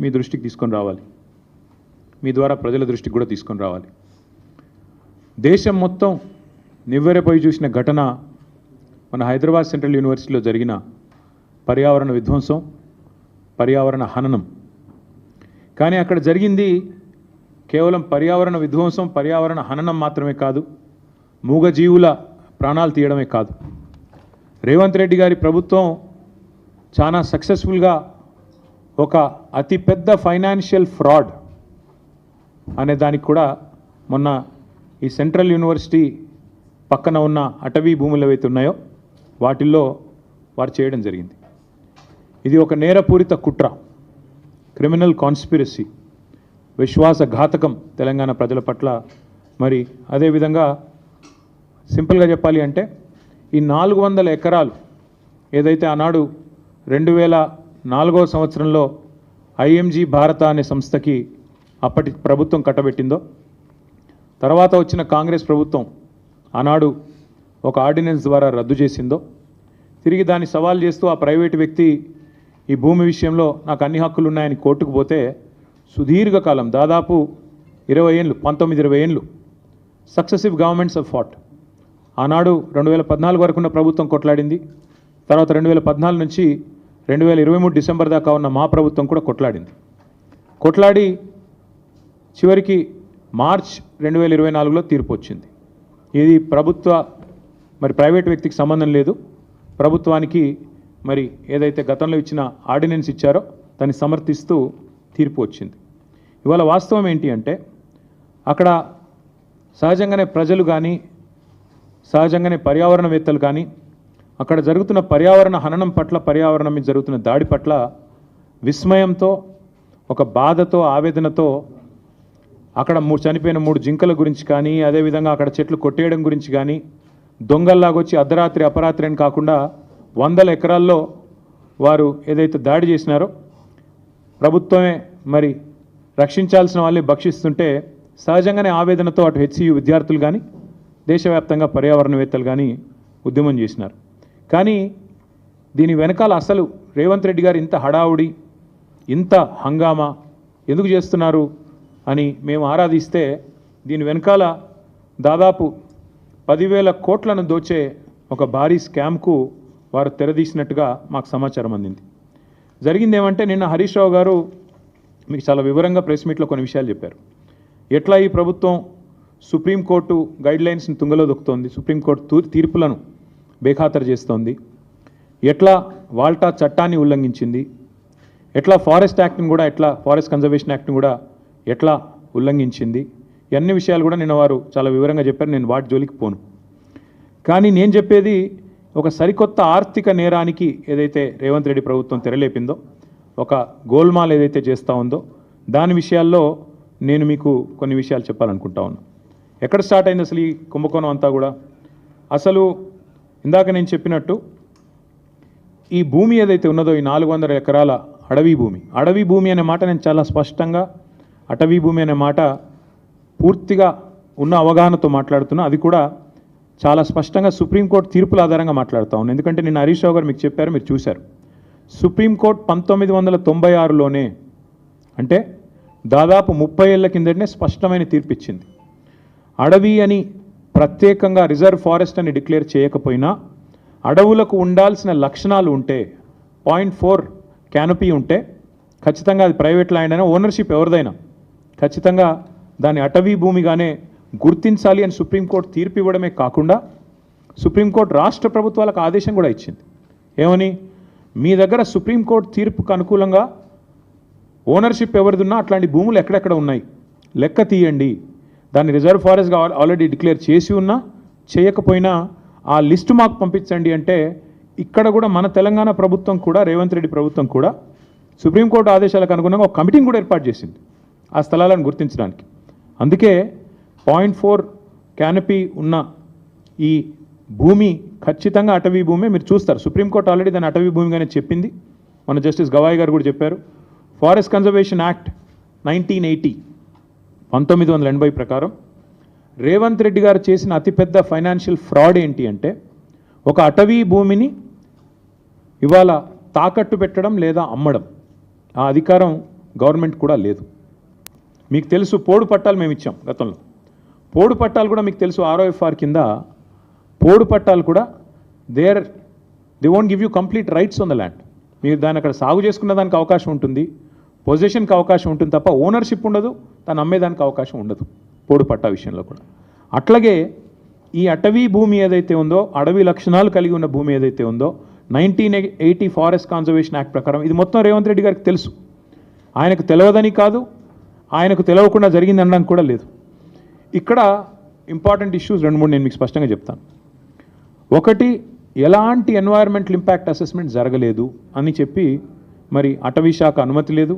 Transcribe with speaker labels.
Speaker 1: మీ దృష్టికి తీసుకొని రావాలి. మీ ద్వారా ప్రజల దృష్టికి కూడా తీసుకొని రావాలి. దేశం మొత్తం నివ్వెరపోయి చూసిన ఘటన మన హైదరాబాద్ సెంట్రల్ యూనివర్సిటీలో జరిగిన పర్యావరణ విధ్వంసం పర్యావరణ హననం. కానీ అక్కడ జరిగింది కేవలం పర్యావరణ విధ్వంసం పర్యావరణ హననం మాత్రమే కాదు మూగజీవుల ప్రాణాలు తీయడమే కాదు. రేవంత్ రెడ్డి గారి ప్రభుత్వం చాలా సక్సెస్ఫుల్గా ఒక అతిపెద్ద ఫైనాన్షియల్ ఫ్రాడ్ అనే దానికి కూడా మొన్న ఈ సెంట్రల్ యూనివర్సిటీ పక్కన ఉన్న అటవీ భూములు ఏవైతే ఉన్నాయో వాటిల్లో వారు చేయడం జరిగింది. ఇది ఒక నేరపూరిత కుట్ర క్రిమినల్ కాన్స్పిరసీ విశ్వాసఘాతకం తెలంగాణ ప్రజల పట్ల. మరి అదేవిధంగా సింపుల్గా చెప్పాలి అంటే ఈ నాలుగు వందల ఎకరాలు ఏదైతే ఆనాడు రెండు వేల నాలుగో సంవత్సరంలో ఐఎంజీ భారత అనే సంస్థకి అప్పటి ప్రభుత్వం కట్టబెట్టిందో తర్వాత వచ్చిన కాంగ్రెస్ ప్రభుత్వం ఆనాడు ఒక ఆర్డినెన్స్ ద్వారా రద్దు చేసిందో తిరిగి దాన్ని సవాల్ చేస్తూ ఆ ప్రైవేటు వ్యక్తి ఈ భూమి విషయంలో నాకు అన్ని హక్కులు ఉన్నాయని కోర్టుకు పోతే సుదీర్ఘకాలం దాదాపు ఇరవై ఏళ్ళు పంతొమ్మిది ఇరవై ఏళ్ళు సక్సెసివ్ గవర్నమెంట్స్ ఆఫ్ ఫాట్ ఆనాడు రెండు వేల పద్నాలుగు వరకున్న ప్రభుత్వం కొట్లాడింది తర్వాత రెండు వేల పద్నాలుగు నుంచి రెండు వేల ఇరవై మూడు డిసెంబర్ దాకా ఉన్న మా ప్రభుత్వం కూడా కొట్లాడింది. కొట్లాడి చివరికి మార్చ్ రెండు వేల ఇరవై నాలుగులో తీర్పు వచ్చింది. ఇది ప్రభుత్వ మరి ప్రైవేట్ వ్యక్తికి సంబంధం లేదు. ప్రభుత్వానికి మరి ఏదైతే గతంలో ఇచ్చిన ఆర్డినెన్స్ ఇచ్చారో దాన్ని సమర్థిస్తూ తీర్పు వచ్చింది. ఇవాళ వాస్తవం ఏంటి అంటే అక్కడ సహజంగానే ప్రజలు కానీ సహజంగానే పర్యావరణవేత్తలు కానీ అక్కడ జరుగుతున్న పర్యావరణ హననం పట్ల పర్యావరణం మీద జరుగుతున్న దాడి పట్ల విస్మయంతో ఒక బాధతో ఆవేదనతో అక్కడ మూడు చనిపోయిన మూడు జింకల గురించి కానీ అదేవిధంగా అక్కడ చెట్లు కొట్టేయడం గురించి కానీ దొంగల్లాగొచ్చి అర్ధరాత్రి అపరాత్రి అని కాకుండా వందల ఎకరాల్లో వారు ఏదైతే దాడి చేసినారో ప్రభుత్వమే మరి రక్షించాల్సిన వాళ్ళని భక్షిస్తుంటే సహజంగానే ఆవేదనతో అటు హెచ్సియు విద్యార్థులు కానీ దేశవ్యాప్తంగా పర్యావరణవేత్తలు కానీ ఉద్యమం చేసినారు. కానీ దీని వెనకాల అసలు రేవంత్ రెడ్డి గారు ఇంత హడావుడి ఇంత హంగామా ఎందుకు చేస్తున్నారు అని మేము ఆరాధిస్తే దీని వెనకాల దాదాపు పదివేల కోట్లను దోచే ఒక భారీ స్కామ్కు వారు తెరదీసినట్టుగా మాకు సమాచారం అందింది. జరిగింది ఏమంటే నిన్న హరీష్ రావు గారు మీకు చాలా వివరంగా ప్రెస్ మీట్లో కొన్ని విషయాలు చెప్పారు. ఎట్లా ఈ ప్రభుత్వం సుప్రీంకోర్టు గైడ్లైన్స్ని తుంగలో దొక్కుతోంది సుప్రీంకోర్టు తీర్పులను బేఖాతరు చేస్తోంది. ఎట్లా వాల్టా చట్టాన్ని ఉల్లంఘించింది? ఎట్లా ఫారెస్ట్ యాక్ట్ని కూడా ఎట్లా ఫారెస్ట్ కన్జర్వేషన్ యాక్ట్ని కూడా ఎట్లా ఉల్లంఘించింది? ఇవన్నీ విషయాలు కూడా నిన్న వారు చాలా వివరంగా చెప్పారు. నేను వాటి జోలికి పోను. కానీ నేను చెప్పేది ఒక సరికొత్త ఆర్థిక నేరానికి ఏదైతే రేవంత్ రెడ్డి ప్రభుత్వం తెరలేపిందో ఒక గోల్మాల్ ఏదైతే చేస్తూ ఉందో దాని విషయాల్లో నేను మీకు కొన్ని విషయాలు చెప్పాలనుకుంటా ఉన్నా. ఎక్కడ స్టార్ట్ అయింది అసలు ఈ కుంభకోణం అంతా కూడా? అసలు ఇందాక నేను చెప్పినట్టు ఈ భూమి ఏదైతే ఉన్నదో ఈ నాలుగు వందల ఎకరాల అడవి భూమి అడవి భూమి అనే మాట నేను చాలా స్పష్టంగా అటవీ భూమి అనే మాట పూర్తిగా ఉన్న అవగాహనతో మాట్లాడుతున్నా. అది కూడా చాలా స్పష్టంగా సుప్రీంకోర్టు తీర్పుల ఆధారంగా మాట్లాడుతూ ఉన్నాను ఎందుకంటే నిన్న హరీష్ రావు గారు మీకు చెప్పారు మీరు చూశారు. సుప్రీంకోర్టు పంతొమ్మిది వందల తొంభై ఆరులోనే అంటే దాదాపు ముప్పై ఏళ్ళ కిందటనే స్పష్టమైన తీర్పు ఇచ్చింది అడవి అని ప్రత్యేకంగా రిజర్వ్ ఫారెస్ట్ అని డిక్లేర్ చేయకపోయినా అడవులకు ఉండాల్సిన లక్షణాలు ఉంటే పాయింట్ ఫోర్ క్యానపీ ఉంటే ఖచ్చితంగా అది ప్రైవేట్ ల్యాండ్ అయినా ఓనర్షిప్ ఎవరిదైనా ఖచ్చితంగా దాన్ని అటవీ భూమిగానే గుర్తించాలి అని సుప్రీంకోర్టు తీర్పు ఇవ్వడమే కాకుండా సుప్రీంకోర్టు రాష్ట్ర ప్రభుత్వాలకు ఆదేశం కూడా ఇచ్చింది. ఏమని? మీ దగ్గర సుప్రీంకోర్టు తీర్పుకు అనుకూలంగా ఓనర్షిప్ ఎవరిదున్నా అట్లాంటి భూములు ఎక్కడెక్కడ ఉన్నాయి? లెక్క తీయండి. దాన్ని రిజర్వ్ ఫారెస్ట్గా ఆల్రెడీ డిక్లేర్ చేసి ఉన్నా చేయకపోయినా ఆ లిస్టు మాకు పంపించండి అంటే ఇక్కడ కూడా మన తెలంగాణ ప్రభుత్వం కూడా రేవంత్ రెడ్డి ప్రభుత్వం కూడా సుప్రీంకోర్టు ఆదేశాలకు అనుగుణంగా ఒక కమిటీని కూడా ఏర్పాటు చేసింది ఆ స్థలాలను గుర్తించడానికి. అందుకే పాయింట్ ఫోర్ క్యానపీ ఉన్న ఈ భూమి ఖచ్చితంగా అటవీ భూమే. మీరు చూస్తారు సుప్రీంకోర్టు ఆల్రెడీ దాన్ని అటవీ భూమిగానే చెప్పింది. మన జస్టిస్ గవాయ్ గారు కూడా చెప్పారు forest conservation act nineteen eighty పంతొమ్మిది వందల ఎనభై ప్రకారం రేవంత్ రెడ్డి గారు చేసిన అతిపెద్ద ఫైనాన్షియల్ ఫ్రాడ్ ఏంటి అంటే ఒక అటవీ భూమిని ఇవాళ తాకట్టు పెట్టడం లేదా అమ్మడం. ఆ అధికారం గవర్నమెంట్ కూడా లేదు. మీకు తెలుసు పోడు పట్టాలు మేము ఇచ్చాం గతంలో. పోడు పట్టాలు కూడా మీకు తెలుసు ఆర్ఓఎఫ్ఆర్ కింద పోడు పట్టాలు కూడా there they won't give you complete rights on the land. మీరు దాన్ని అక్కడ సాగు చేసుకున్న దానికి అవకాశం ఉంటుంది. పొజిషన్కి అవకాశం ఉంటుంది తప్ప ఓనర్షిప్ ఉండదు తను అమ్మేదానికి అవకాశం ఉండదు పోడు పట్టా విషయంలో కూడా. అట్లాగే ఈ అటవీ భూమి ఏదైతే ఉందో అడవి లక్షణాలు కలిగి ఉన్న భూమి ఏదైతే ఉందో nineteen eighty forest conservation act ప్రకారం ఇది మొత్తం రేవంత్ రెడ్డి గారికి తెలుసు. ఆయనకు తెలియదని కాదు ఆయనకు తెలియకుండా జరిగింది అనడానికి కూడా లేదు. ఇక్కడ ఇంపార్టెంట్ ఇష్యూస్ రెండు మూడు నేను మీకు స్పష్టంగా చెప్తాను. ఒకటి ఎలాంటి ఎన్వైర్మెంటల్ ఇంపాక్ట్ అసెస్మెంట్ జరగలేదు అని చెప్పి మరి అటవీ శాఖ అనుమతి లేదు.